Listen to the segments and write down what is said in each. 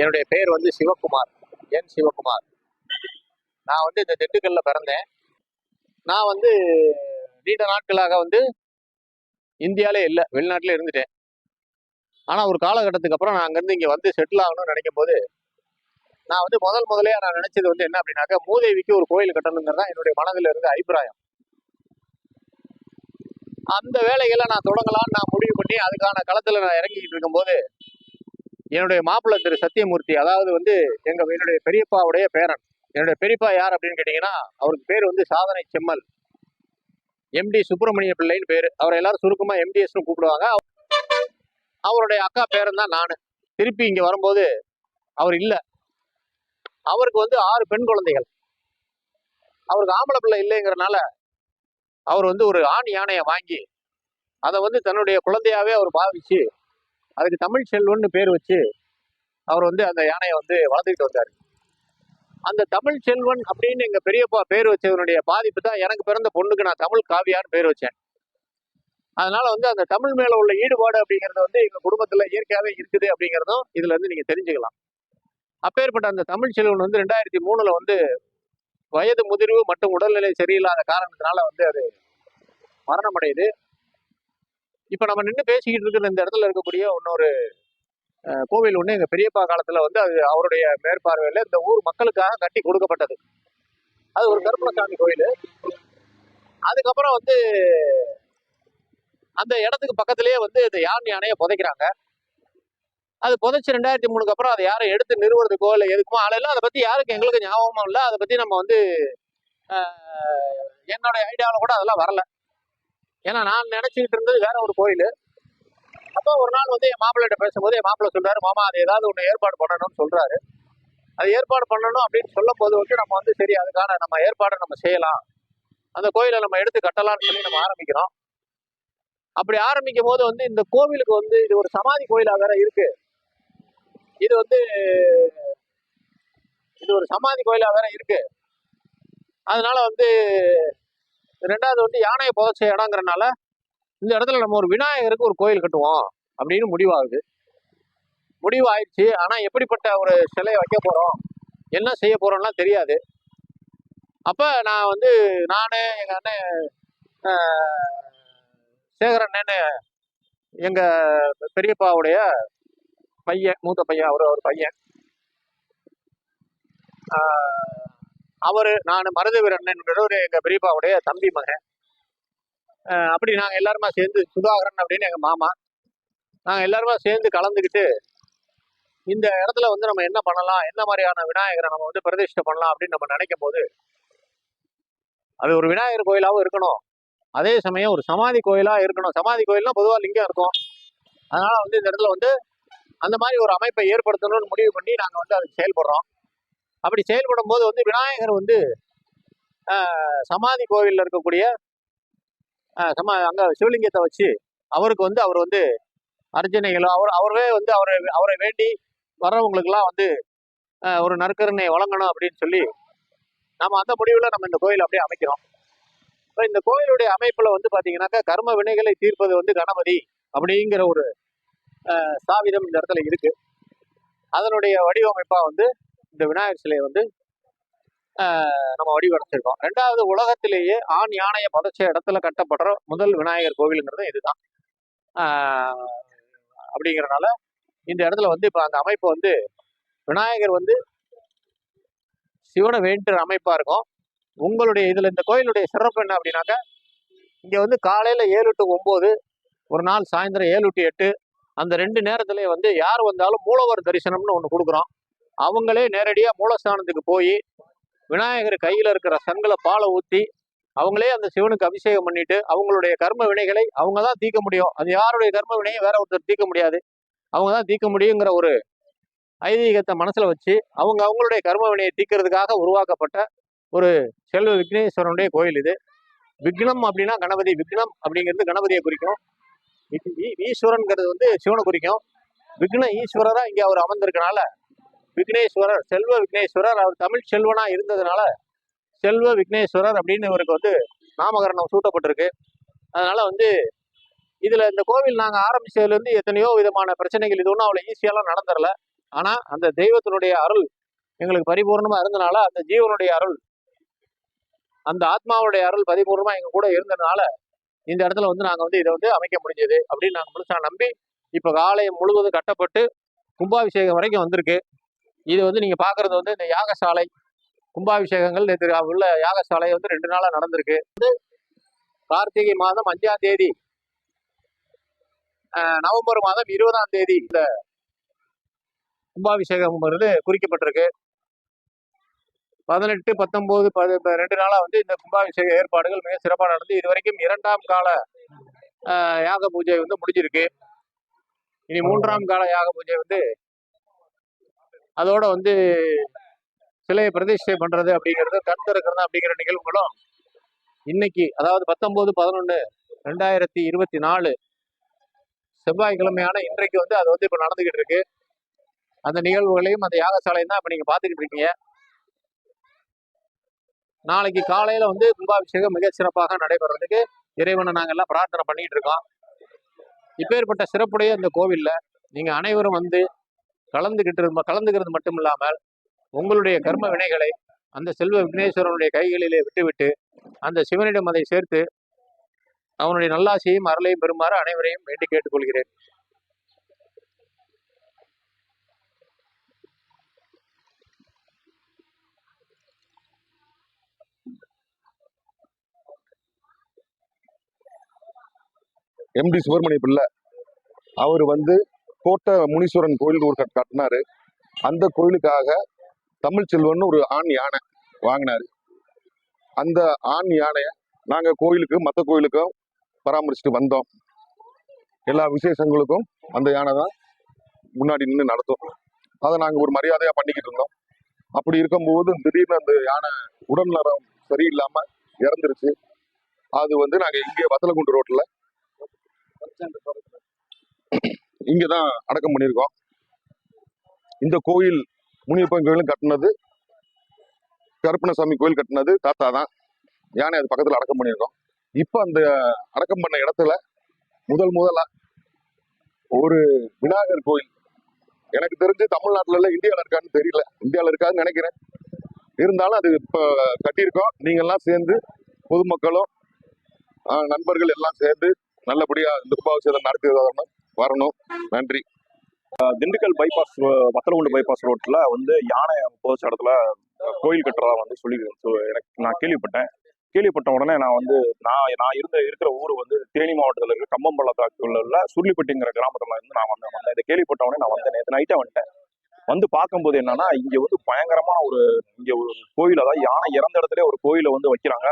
என்னுடைய பெயர் வந்து சிவகுமார். என் சிவகுமார். நான் வந்து இந்த திண்டுக்கல்ல பிறந்தேன். நான் வந்து நீண்ட நாட்களாக வந்து இந்தியாவிலே இல்லை வெளிநாட்டிலே இருந்துட்டேன். ஆனால் ஒரு காலகட்டத்துக்கு அப்புறம் நான் அங்கேருந்து இங்கே வந்து செட்டில் ஆகணும்னு நினைக்கும் போது நான் வந்து முதல் முதலே நான் நினைச்சது வந்து என்ன அப்படின்னாக்கா மூதேவிக்கு ஒரு கோயில் கட்டணுங்கிறது தான் என்னுடைய மனதில் இருந்த அபிப்பிராயம். அந்த வேலைகளை நான் தொடங்கலாம்னு நான் முடிவு பண்ணி அதுக்கான களத்தில் நான் இறங்கிக்கிட்டு இருக்கும்போது என்னுடைய மாப்பிள்ளை திரு சத்தியமூர்த்தி அதாவது வந்து எங்க என்னுடைய பெரியப்பாவுடைய பேரன். என்னுடைய பெரியப்பா யார் அப்படின்னு கேட்டீங்கன்னா அவருக்கு பேர் வந்து சாதனை செம்மல். எம்டி சுப்பிரமணிய பிள்ளைன்னு பேர். அவரை எல்லாரும் சுருக்கமா எம்டிஎஸ்னு கூப்பிடுவாங்க. அவருடைய அக்கா பேரன் தான் நான். திருப்பி இங்க வரும்போது அவர் இல்லை. அவருக்கு வந்து ஆறு பெண் குழந்தைகள். அவருக்கு ஆம்பளை பிள்ளை இல்லைங்கிறனால அவர் வந்து ஒரு ஆண் யானையை வாங்கி அதை வந்து தன்னுடைய குழந்தையாவே அவர் பாவிச்சு அதுக்கு தமிழ் செல்வன்னு பேர் வச்சு அவர் வந்து அந்த யானையை வந்து வளர்த்துக்கிட்டு வந்தார். அந்த தமிழ் செல்வன் அப்படின்னு எங்கள் பெரியப்பா பேர் வச்சதனுடைய பாதிப்பு தான் எனக்கு பிறந்த பொண்ணுக்கு நான் தமிழ் காவியான்னு பேர் வச்சேன். அதனால வந்து அந்த தமிழ் மேல உள்ள ஈடுபாடு அப்படிங்கிறது வந்து எங்கள் குடும்பத்தில் இயற்கையாகவே இருக்குது அப்படிங்கிறதும் இதுல இருந்து நீங்க தெரிஞ்சுக்கலாம். அப்பேற்பட்ட அந்த தமிழ் செல்வன் வந்து ரெண்டாயிரத்தி மூணுல வந்து வயது முதிர்வு மற்றும் உடல்நிலை சரியில்லாத காரணத்தினால வந்து அது மரணம் அடையுது இப்போ நம்ம நின்று பேசிக்கிட்டு இருக்கிற இந்த இடத்துல இருக்கக்கூடிய இன்னொரு கோவில் ஒன்று எங்கள் பெரியப்பா காலத்தில் வந்து அது அவருடைய மேற்பார்வையில் இந்த ஊர் மக்களுக்காக கட்டி கொடுக்கப்பட்டது. அது ஒரு கருப்பணசாமி கோயில். அதுக்கப்புறம் வந்து அந்த இடத்துக்கு பக்கத்திலேயே வந்து இந்த யான் யானையை புதைக்கிறாங்க. அது புதைச்சி ரெண்டாயிரத்தி மூணுக்கு அப்புறம் அதை யாரும் எடுத்து நிறுவனத்துக்கோ இல்லை எதுக்குமோ ஆளையில அதை பற்றி யாருக்கு எங்களுக்கு ஞாபகமும் இல்லை. அதை பற்றி நம்ம வந்து என்னோட ஐடியாவில் கூட அதெல்லாம் வரல. ஏன்னா நான் நினச்சிக்கிட்டு இருந்தது வேற ஒரு கோயில். அப்போ ஒரு நாள் வந்து என் மாப்பிள்ளைகிட்ட பேசும்போது என் மாப்பிள்ளை சொல்கிறாரு மாமா அது ஏதாவது ஒன்று ஏற்பாடு பண்ணணும்னு சொல்கிறாரு அது ஏற்பாடு பண்ணணும் அப்படின்னு சொல்லும் போது வந்து நம்ம வந்து சரி அதுக்கான நம்ம ஏற்பாடை நம்ம செய்யலாம். அந்த கோயிலை நம்ம எடுத்து கட்டலாம்னு சொல்லி நம்ம ஆரம்பிக்கிறோம். அப்படி ஆரம்பிக்கும் போது வந்து இந்த கோவிலுக்கு வந்து இது ஒரு சமாதி கோயிலாக வேற இருக்கு. இது வந்து இது ஒரு சமாதி கோயிலாக வேற இருக்கு. அதனால வந்து ரெண்டாவது வந்து யானையை புதைச்ச இடங்கிறனால இந்த இடத்துல நம்ம ஒரு விநாயகருக்கு ஒரு கோயில் கட்டுவோம் அப்படின்னு முடிவாகுது. முடிவு ஆயிடுச்சு ஆனால் எப்படிப்பட்ட ஒரு சிலையை வைக்க போகிறோம் என்ன செய்ய போகிறோம்லாம் தெரியாது. அப்போ நான் வந்து நான் எங்கள் அண்ணன் ஆஹ், எங்கள் பெரியப்பாவுடைய பையன் மூத்த பையன் அவர் ஒரு பையன். அவரு நான் மருதவீர் அண்ணன் எங்க பெரியப்பாவுடைய தம்பி மகன். அப்படி நாங்கள் எல்லாருமா சேர்ந்து சுதாகரன் அப்படின்னு எங்கள் மாமா. நாங்கள் எல்லாருமா சேர்ந்து கலந்துக்கிட்டு இந்த இடத்துல வந்து நம்ம என்ன பண்ணலாம் என்ன மாதிரியான விநாயகரை நம்ம வந்து பிரதிஷ்டை பண்ணலாம் அப்படின்னு நம்ம நினைக்கும் போது அது ஒரு விநாயகர் கோயிலாகவும் இருக்கணும். அதே சமயம் ஒரு சமாதி கோயிலாக இருக்கணும். சமாதி கோயில்னா பொதுவாக லிங்கம் இருக்கும். அதனால் வந்து இந்த இடத்துல வந்து அந்த மாதிரி ஒரு அமைப்பை ஏற்படுத்தணும்னு முடிவு பண்ணி நாங்கள் வந்து அதுக்கு செயல்படுறோம். அப்படி செயல்படும் போது வந்து விநாயகர் வந்து சமாதி கோவிலில் இருக்கக்கூடிய சமா அங்கே சிவலிங்கத்தை வச்சு அவருக்கு வந்து அவர் வந்து அர்ச்சனைகளோ அவர் அவரே வந்து அவரை அவரை வேண்டி வர்றவங்களுக்கெல்லாம் வந்து ஒரு நற்கருணை வழங்கணும் அப்படின்னு சொல்லி நம்ம அந்த முடிவில் நம்ம இந்த கோயில் அப்படியே அமைக்கிறோம். இப்போ இந்த கோயிலுடைய அமைப்பில் வந்து பார்த்தீங்கன்னாக்கா கர்ம வினைகளை தீர்ப்பது வந்து கணபதி அப்படிங்கிற ஒரு சாவிதம் இந்த இடத்துல இருக்குது அதனுடைய வடிவமைப்பாக வந்து இந்த விநாயகர் சிலையை வந்து நம்ம வடிவமைச்சிருக்கோம். ரெண்டாவது உலகத்திலேயே ஆண் யானையை பதச்ச இடத்துல கட்டப்படுற முதல் விநாயகர் கோவிலுங்கிறது இதுதான். அப்படிங்கிறனால அப்படிங்கறனால இந்த இடத்துல வந்து இப்போ அந்த அமைப்பு வந்து விநாயகர் வந்து சிவனை வேண்டுற அமைப்பாக இருக்கும். உங்களுடைய இதில் இந்த கோயிலுடைய சிறப்பு என்ன அப்படின்னாக்க இங்கே வந்து காலையில் ஏழு டு ஒம்பது ஒரு நாள் சாயந்தரம் ஏழு டு எட்டு அந்த ரெண்டு நேரத்திலே வந்து யார் வந்தாலும் மூலவர் தரிசனம்னு ஒன்று கொடுக்குறோம். அவங்களே நேரடியாக மூலஸ்தானத்துக்கு போய் விநாயகர் கையில் இருக்கிற சங்கல பாலை ஊற்றி அவங்களே அந்த சிவனுக்கு அபிஷேகம் பண்ணிட்டு அவங்களுடைய கர்ம வினைகளை அவங்க தான் தீர்க்க முடியும். அது யாருடைய கர்ம வினையும் வேற ஒருத்தர் தீர்க்க முடியாது. அவங்க தான் தீர்க்க முடியுங்கிற ஒரு ஐதீகத்தை மனசில் வச்சு அவங்க அவங்களுடைய கர்ம வினையை தீர்க்கிறதுக்காக உருவாக்கப்பட்ட ஒரு செல்வ விக்னேஸ்வரனுடைய கோயில் இது. விக்னம் அப்படின்னா கணபதி விக்னம் அப்படிங்கிறது கணபதியை குறிக்கும். ஈஸ்வரன்கிறது வந்து சிவனை குறிக்கும். விக்ன ஈஸ்வரராக இங்கே அவர் அமர்ந்திருக்கனால விக்னேஸ்வரர் செல்வ விக்னேஸ்வரர் அவர் தமிழ் செல்வனா இருந்ததுனால செல்வ விக்னேஸ்வரர் அப்படின்னு இவருக்கு வந்து நாமகரணம் சூட்டப்பட்டிருக்கு. அதனால வந்து இதுல இந்த கோவில் நாங்கள் ஆரம்பிச்சதுலேருந்து எத்தனையோ விதமான பிரச்சனைகள் இது ஒன்றும் அவ்வளோ ஈஸியெல்லாம் நடந்துடல ஆனால் அந்த தெய்வத்தினுடைய அருள் எங்களுக்கு பரிபூர்ணமாக இருந்தனால அந்த ஜீவனுடைய அருள் அந்த ஆத்மாவுடைய அருள் பரிபூர்ணமாக எங்கள் கூட இருந்ததுனால இந்த இடத்துல வந்து நாங்கள் வந்து இதை வந்து அமைக்க முடிஞ்சது அப்படின்னு நாங்கள் முழுசாக நம்பி இப்போ ஆலயம் முழுவதும் கட்டப்பட்டு கும்பாபிஷேகம் வரைக்கும் வந்திருக்கு. இது வந்து நீங்க பாக்குறது வந்து இந்த யாகசாலை கும்பாபிஷேகங்கள் நேற்று உள்ள யாகசாலை வந்து ரெண்டு நாளா நடந்திருக்கு. வந்து கார்த்திகை மாதம் அஞ்சாம் தேதி நவம்பர் மாதம் இருபதாம் தேதி இந்த கும்பாபிஷேகம் வந்து குறிக்கப்பட்டிருக்கு. பதினெட்டு பத்தொன்பது பது ரெண்டு நாளாக வந்து இந்த கும்பாபிஷேக ஏற்பாடுகள் மிக சிறப்பாக நடந்து இது வரைக்கும் இரண்டாம் கால யாக பூஜை வந்து முடிஞ்சிருக்கு. இனி மூன்றாம் கால யாக பூஜை வந்து அதோட வந்து சிலையை பிரதிஷ்டை பண்றது அப்படிங்கிறது கண் திறக்கிறது அப்படிங்கிற நிகழ்வுகளும் இன்னைக்கு அதாவது பத்தொன்பது பதினொன்று ரெண்டாயிரத்தி இருபத்தி நாலு செவ்வாய்க்கிழமையான இன்றைக்கு வந்து அது வந்து இப்போ நடந்துகிட்டு இருக்கு. அந்த நிகழ்வுகளையும் அந்த யாகசாலையும் தான் இப்போ நீங்க பார்த்துக்கிட்டு இருக்கீங்க. நாளைக்கு காலையில வந்து கும்பாபிஷேகம் மிக சிறப்பாக நடைபெறதுக்கு இறைவனை நாங்கள் எல்லாம் பிரார்த்தனை பண்ணிட்டு இருக்கோம். இப்பேற்பட்ட சிறப்புடைய இந்த கோவில்ல நீங்கள் அனைவரும் வந்து கலந்துகிட்டு கலந்துக்கிறது மட்டும் இல்லாமல் உங்களுடைய கர்ம வினைகளை அந்த செல்வ விக்னேஸ்வரனுடைய கைகளிலே விட்டுவிட்டு அந்த சிவனிடம் அதை சேர்த்து அவனுடைய நல்லாசையும் அருளையும் பெறுமாறு அனைவரையும் வேண்டி கேட்டுக்கொள்கிறேன். எம்டி சுப்பிரமணிய பிள்ளை அவர் வந்து கோட்டை முனீஸ்வரன் கோயில் ஒரு கட்டினாரு. அந்த கோயிலுக்காக தமிழ் செல்வன் ஒரு ஆண் யானை வாங்கினாரு. அந்த ஆண் யானையை நாங்கள் கோயிலுக்கு மற்ற கோயிலுக்கும் பராமரிச்சுட்டு வந்தோம். எல்லா விசேஷங்களுக்கும் அந்த யானை தான் முன்னாடி நின்று நடத்தும். அதை நாங்கள் ஒரு மரியாதையாக பண்ணிக்கிட்டு இருந்தோம். அப்படி இருக்கும்போது திடீர்னு அந்த யானை உடல்நலம் சரியில்லாமல் இறந்துருச்சு. அது வந்து நாங்கள் இங்கே வத்தலகுண்டு ரோட்டில் இங்கே தான் அடக்கம் பண்ணியிருக்கோம். இந்த கோயில் முனியப்பன் கோயிலும் கட்டினது கருப்பணசாமி கோயில் கட்டினது தாத்தா தான் யானை அது பக்கத்தில் அடக்கம் பண்ணியிருக்கோம். இப்போ அந்த அடக்கம் பண்ண இடத்துல முதல் முதலாக ஒரு விநாயகர் கோயில். எனக்கு தெரிஞ்சு தமிழ்நாட்டில் இந்தியாவில் இருக்கான்னு தெரியல. இந்தியாவில் இருக்காதுன்னு நினைக்கிறேன். இருந்தாலும் அது இப்போ கட்டியிருக்கோம். நீங்கள்லாம் சேர்ந்து பொதுமக்களும் நண்பர்கள் எல்லாம் சேர்ந்து நல்லபடியாக இந்த கும்பாபிஷேகம் நடத்தி வரணும் வரணும். நன்றி. திண்டுக்கல் பைபாஸ் வத்தலகுண்டு பைபாஸ் ரோட்ல வந்து யானை போச்ச இடத்துல கோயில் கட்டுறதா வந்து சொல்லி எனக்கு நான் கேள்விப்பட்டேன். கேள்விப்பட்ட உடனே நான் வந்து நான் நான் இருந்த இருக்கிற ஊர் வந்து தேனி மாவட்டத்தில் இருக்கிற கம்பம்பள்ளத்தாக்குள்ள உள்ள சுருளிப்பட்டிங்கிற கிராமத்துல இருந்து நான் வந்தேன். வந்தேன். இதை கேள்விப்பட்ட உடனே நான் வந்தேன். நேற்று நைட்டாக வந்துட்டேன். வந்து பார்க்கும்போது என்னன்னா இங்க வந்து பயங்கரமா ஒரு இங்க ஒரு கோயில் அதாவது யானை இறந்த இடத்துல ஒரு கோயிலை வந்து வைக்கிறாங்க.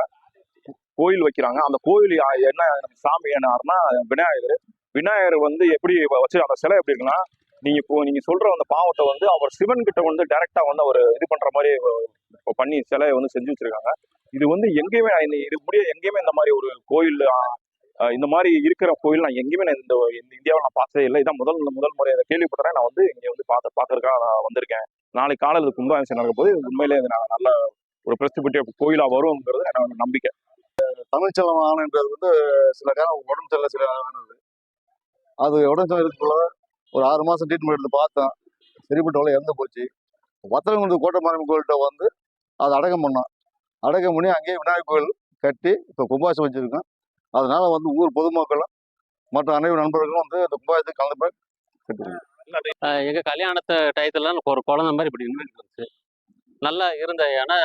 கோயில் வைக்கிறாங்க. அந்த கோயில் என்ன சாமி என்னாருன்னா விநாயகர். விநாயகர் வந்து எப்படி வச்சு அந்த சிலை எப்படி இருக்குன்னா நீங்க இப்போ நீங்க சொல்ற அந்த பாவத்தை வந்து அவர் சிவன் கிட்ட வந்து டைரக்டா வந்து அவர் இது பண்ற மாதிரி இப்போ பண்ணி சிலையை வந்து செஞ்சு வச்சிருக்காங்க. இது வந்து எங்கேயுமே நான் இது முடிய எங்கேயுமே இந்த மாதிரி ஒரு கோயில் இந்த மாதிரி இருக்கிற கோயில் நான் எங்கேயுமே நான் இந்த இந்த இந்தியாவில் நான் பார்த்ததே இல்லை. இதான் முதல் முதல் முறை அதை கேள்விப்பட்டேன். நான் வந்து இங்கே வந்து பார்த்து பார்க்கறதுக்காக நான் வந்திருக்கேன். நாளைக்கு காலையில் கும்பாபிஷேகம் நடக்கும் போது உண்மையிலே இது நான் நல்ல ஒரு பிரசித்தி கோயிலாக வருங்கிறது என்னோட நம்பிக்கை. தமிழ்ச்சலம் ஆனன்றது வந்து சில காலம் உடம்பு சரியில்லை சில ஆனது. அது உடனே இருக்குள்ள ஒரு ஆறு மாதம் ட்ரீட்மெண்ட் எடுத்து பார்த்தேன். சரிப்பட்டவளை இறந்து போச்சு. வத்தலங்குண்டு கோட்டை மாரியம்மன் கோயில்கிட்ட வந்து அதை அடக்கம் பண்ணோம் அடக்கம் பண்ணி அங்கேயே விநாயகர் கோயில் கட்டி இப்போ கும்பாசம் வச்சுருக்கோம் அதனால் வந்து ஊர் பொதுமக்களும் மற்ற அனைவரு நண்பர்களும் வந்து அந்த கும்பாசத்துக்கு கலந்து கட்டி எங்கள் கல்யாணத்தை டயத்தில் ஒரு குழந்தை மாதிரி இப்படி நின்றுட்டு இருந்துச்சு. நல்லா இருந்த ஏன்னா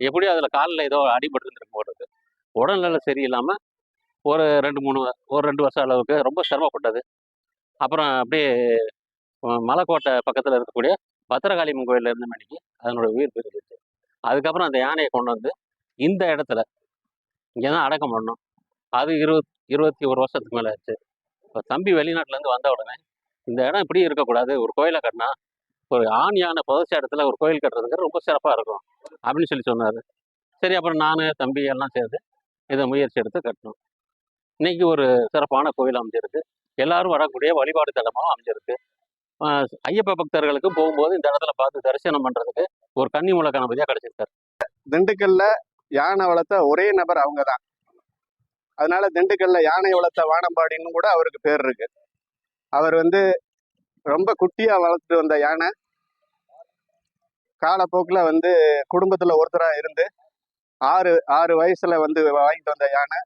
எப்படியும் அதில் காலில் ஏதோ அடிபட்டு இருந்துருக்கு போடுறது உடல்நிலை சரியில்லாமல் ஒரு ரெண்டு மூணு ஒரு ரெண்டு வருஷம் அளவுக்கு ரொம்ப சிரமப்பட்டது. அப்புறம் அப்படியே மலைக்கோட்டை பக்கத்தில் இருக்கக்கூடிய பத்திரகாளியம்மன் கோயிலில் இருந்த மணிக்கு அதனோட உயிர் பிரிஞ்சிச்சு அதுக்கப்புறம் அந்த யானையை கொண்டு வந்து இந்த இடத்துல இங்கே தான் அடக்கம் பண்ணோம். அது இருபத் இருபத்தி ஒரு வருஷத்துக்கு மேலே ஆச்சு. இப்போ தம்பி வெளிநாட்டிலேருந்து வந்த உடனே இந்த இடம் இப்படி இருக்கக்கூடாது. ஒரு கோயிலை கட்டினா ஒரு ஆண் யானை புதைச்ச இடத்துல ஒரு கோயில் கட்டுறதுங்கிறது ரொம்ப சிறப்பாக இருக்கும் அப்படின்னு சொல்லி சொன்னார். சரி அப்புறம் நான் தம்பி எல்லாம் சேர்ந்து இதை முயற்சி எடுத்து கட்டணும் இன்னைக்கு ஒரு சிறப்பான கோயில் அமைஞ்சிருக்கு. எல்லாரும் வரக்கூடிய வழிபாடு தலமாக அமைஞ்சிருக்கு. ஐயப்ப பக்தர்களுக்கு போகும்போது இந்த இடத்துல பார்த்து தரிசனம் பண்ணுறதுக்கு ஒரு கன்னி மூல கணபதியாக கிடைச்சிருக்காரு. திண்டுக்கல்ல யானை வளர்த்த ஒரே நபர் அவங்க தான் அதனால திண்டுக்கல்ல யானை வளர்த்த வானம்பாடின்னு கூட அவருக்கு பேர் இருக்கு. அவர் வந்து ரொம்ப குட்டியா வளர்த்துட்டு வந்த யானை. காலப்போக்கில் வந்து குடும்பத்துல ஒருத்தராக இருந்து ஆறு ஆறு வயசுல வந்து வாங்கிட்டு வந்த யானை.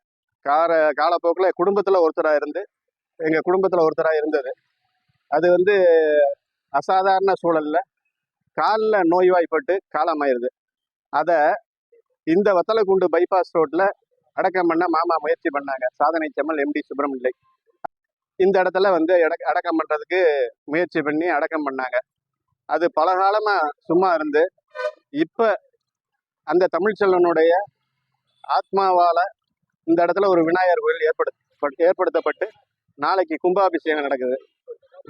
கார காலப்போக்கில் குடும்பத்தில் ஒருத்தராக இருந்து எங்கள் குடும்பத்தில் ஒருத்தராக இருந்தது. அது வந்து அசாதாரண சூழலில் காலில் நோய்வாய்ப்பட்டு காலமாயிருது. அதை இந்த வத்தலக்குண்டு பைபாஸ் ரோட்டில் அடக்கம் பண்ண மாமா முயற்சி பண்ணாங்க. சாதனை செம்மல் எம்டி சுப்பிரமணியை இந்த இடத்துல வந்து அடக்க- அடக்கம் பண்ணுறதுக்கு முயற்சி பண்ணி அடக்கம் பண்ணாங்க. அது பல காலமாக சும்மா இருந்து இப்போ அந்த தமிழ்ச்செல்வனுடைய ஆத்மாவால் இந்த இடத்துல ஒரு விநாயகர் கோயில் ஏற்படுத்த ஏற்படுத்தப்பட்டு நாளைக்கு கும்பாபிஷேகம் நடக்குது.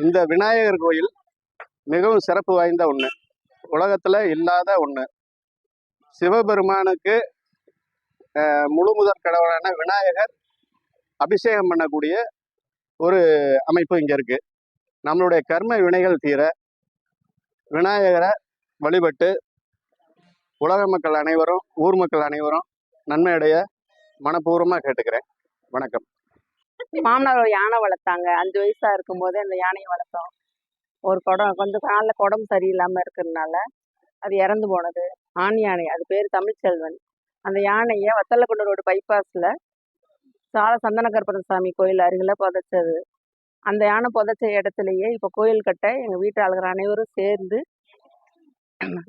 இந்த விநாயகர் கோயில் மிகவும் சிறப்பு வாய்ந்த ஒன்று உலகத்தில் இல்லாத ஒன்று சிவபெருமானுக்கு முழு முதற் கடவுளான விநாயகர் அபிஷேகம் பண்ணக்கூடிய ஒரு அமைப்பு இங்கே இருக்கு. நம்மளுடைய கர்ம வினைகள் தீர விநாயகரை வழிபட்டு உலக மக்கள் அனைவரும் ஊர் மக்கள் அனைவரும் நன்மையடைய மனப்பூர்வமாக கேட்டுக்கிறேன். வணக்கம். மாமனார் ஒரு யானை வளர்த்தாங்க. அஞ்சு வயசா இருக்கும்போதே அந்த யானையை வளர்த்தோம். ஒரு குடம் கொஞ்சம் காலில் குடம் சரியில்லாமல் இருக்கிறதுனால அது இறந்து போனது. ஆண் யானை அது பேர் தமிழ்ச்செல்வன். அந்த யானையை வத்தலக்குண்டு ரோடு பைபாஸில் சால சந்தன சாமி கோயில் அருகில் புதைச்சது. அந்த யானை புதைச்ச இடத்துலையே இப்போ கோயில் கட்ட எங்கள் வீட்டு ஆளுகிற அனைவரும் சேர்ந்து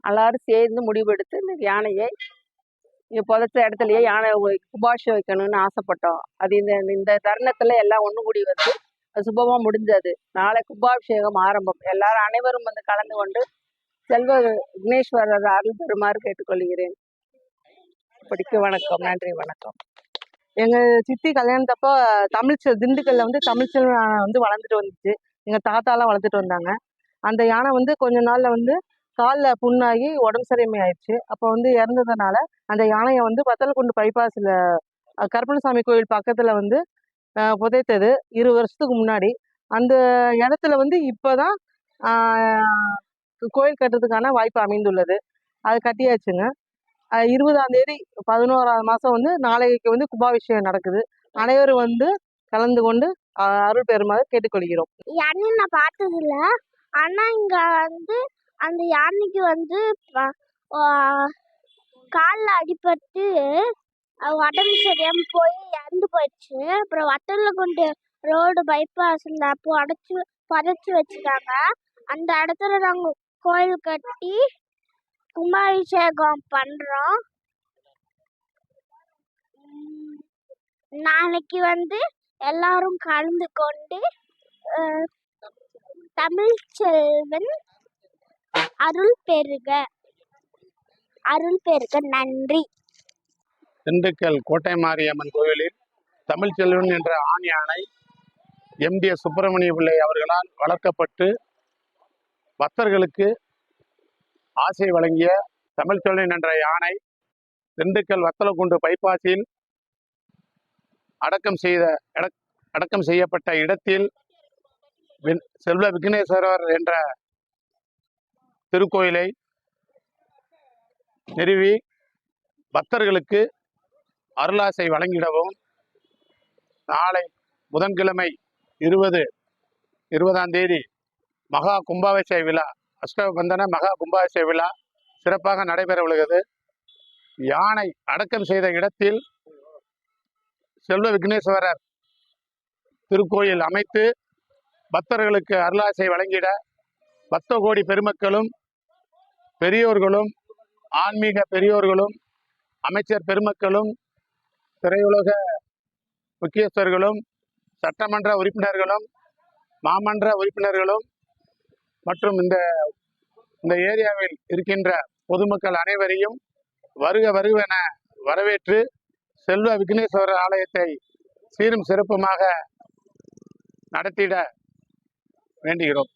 எல்லாரும் சேர்ந்து முடிவெடுத்து இந்த யானையை இங்கே புதைச்ச இடத்துலயே யானை குபாஷம் வைக்கணும்னு ஆசைப்பட்டோம். அது இந்த இந்த தருணத்துல எல்லாம் ஒண்ணு கூடி வந்து அது சுபமா முடிஞ்சது. நாளை கும்பாபிஷேகம் ஆரம்பம். எல்லாரும் அனைவரும் வந்து கலந்து கொண்டு செல்வ விக்னேஸ்வரர் அருள் பெறுமாறு கேட்டுக்கொள்கிறேன். படிக்க வணக்கம். நன்றி வணக்கம். எங்க சித்தி கல்யாணத்தப்போ தமிழ்ச்செல் திண்டுக்கல்ல வந்து தமிழ்ச்செல்வன் யானை வந்து வளர்ந்துட்டு வந்துச்சு. எங்க தாத்தாலாம் வளர்த்துட்டு வந்தாங்க. அந்த யானை வந்து கொஞ்ச நாள்ல வந்து காலில் புண்ணாகி உடம்பு சரியின்மை ஆயிடுச்சு. அப்போ வந்து இறந்ததுனால அந்த யானையை வந்து வத்தலக்குண்டு பைபாஸில் கருப்பணசாமி கோயில் பக்கத்தில் வந்து புதைத்தது இரு வருஷத்துக்கு முன்னாடி. அந்த இடத்துல வந்து இப்போ தான் கோயில் கட்டுறதுக்கான வாய்ப்பு அமைந்துள்ளது. அது கட்டியாச்சுங்க. இருபதாம் தேதி பதினோராவது மாதம் வந்து நாளைக்கு வந்து கும்பாபிஷேகம் நடக்குது. அனைவரும் வந்து கலந்து கொண்டு அருள் பெறுமாறு கேட்டுக்கொள்கிறோம். யானை நான் பார்த்தது இல்ல ஆனா வந்து அந்த யானைக்கு வந்து காலில் அடிபட்டு உடம்பு சரியாம போய் இறந்து போயிடுச்சு. அப்புறம் வத்தல்ல கொண்டு ரோடு பைபாஸ் அப்போ அடைச்சு புதைச்சி வச்சுட்டாங்க. அந்த இடத்துல நாங்கள் கோயில் கட்டி கும்பாபிஷேகம் பண்றோம். நாளைக்கு வந்து எல்லாரும் கலந்து கொண்டு தமிழ் செல்வன் அருள் பெருக அருள் பெருக நன்றி. திண்டுக்கல் கோட்டை மாரியம்மன் கோவிலில் தமிழ்ச்செல்வன் என்ற ஆண் யானை எஸ். சுப்பிரமணிய பிள்ளை அவர்களால் வளர்க்கப்பட்டு பக்தர்களுக்கு ஆசை வழங்கிய தமிழ்ச்செல்வன் என்ற யானை திண்டுக்கல் வத்தலக்குண்டு பைபாஸில் அடக்கம் செய்த அடக்- அடக்கம் செய்யப்பட்ட இடத்தில் செல்வ விக்னேஸ்வரர் என்ற திருக்கோயிலை நிறுவி பக்தர்களுக்கு அருளாசை வழங்கிடவும் நாளை புதன்கிழமை இருபது இருபதாம் தேதி மகா கும்பாபிஷேக விழா. அஷ்டபந்தன மகா கும்பாபிஷேக விழா சிறப்பாக நடைபெற உள்ளது. யானை அடக்கம் செய்த இடத்தில் செல்வ விக்னேஸ்வரர் திருக்கோயில் அமைத்து பக்தர்களுக்கு அருளாசை வழங்கிட பக்த கோடி பெருமக்களும் பெரியோர்களும் ஆன்மீக பெரியோர்களும் அமைச்சர் பெருமக்களும் திரையுலக முக்கியஸ்தர்களும் சட்டமன்ற உறுப்பினர்களும் மாமன்ற உறுப்பினர்களும் மற்றும் இந்த இந்த ஏரியாவில் இருக்கின்ற பொதுமக்கள் அனைவரையும் வருக வருகவென வரவேற்று செல்வ விக்னேஸ்வரர் ஆலயத்தை சீரும் சிறப்புமாக நடத்திட வேண்டுகிறோம்.